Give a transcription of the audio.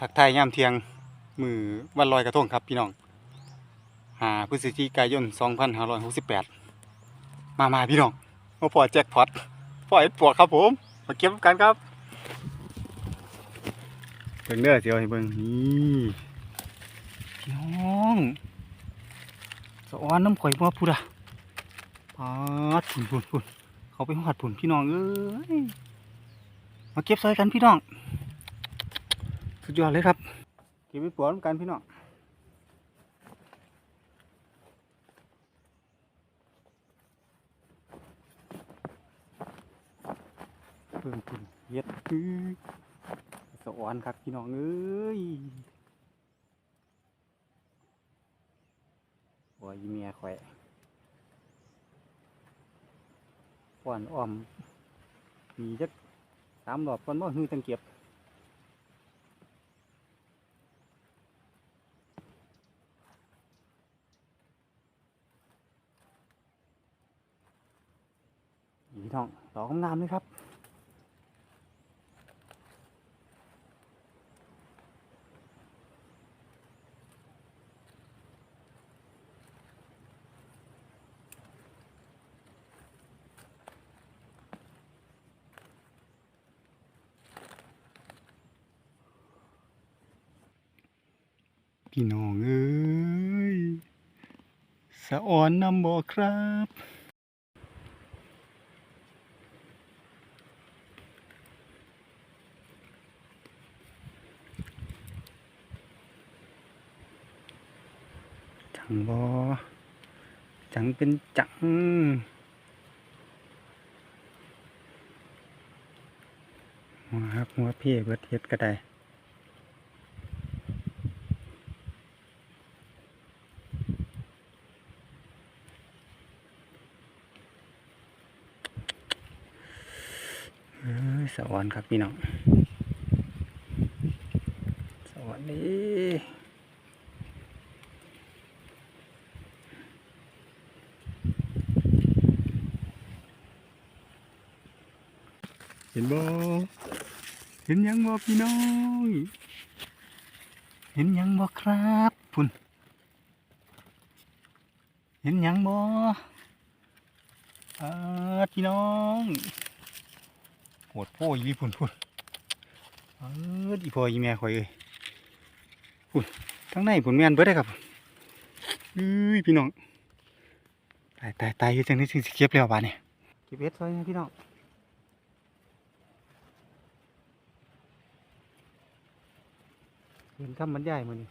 ทักทายยามเที่ยงมือวันลอยกระทงครับพี่น้องหาพฤศจิกายน 2568 มามาพี่น้องมาพอแจ็คพอตพอเอ็ดปวกครับผม มาเก็บกันครับเบิ่งเด้อเสียวให้เบิ่งนี่พี่น้องสะออนน้ำข่อยมาพูดอะปาดผุนผุนผุนเขาไปหอดผุนพี่น้องเอ้ยมาเก็บซอยกันพี่น้อง สุดยอดเลยครับเก็บไปปวดกันพี่น้องเพิ่งคุณเย็ดคือสะออนครับพี่น้องเอ้ยโอ้ยเมียข่อยป้อนอ้อมมีจักสามหลอดก่อนบ่ฮือตังเก็บ พี่น้องดอกงามเลยครับพี่น้องเอ้ย สะอ่อนนำบ่ครับ บอจังเป็นจังหัวฮักหัวเพี่เบิดเฮ็ดก็ได้เสวรรค์ครับพี่น้องสวัสดี เห็นบ่เห็นยังบ่พี่น้องเห็นยังบ่ครับพุ่นเห็นยังบ่อาพี่น้องโหดพ่อยีพุ่นพุ่นเอออีพ่ออีแม่ข่อยเอ้ยพุ่นทั้งในพุ่นแม่นเบิดได้ครับอุ้ยพี่น้องตายตายตายอยู่จังนี้ถึงสิเก็บแล้วบาดนี่เก็บเฮ็ดซอยนะพี่น้อง เห็นคำบรรยายมันนี่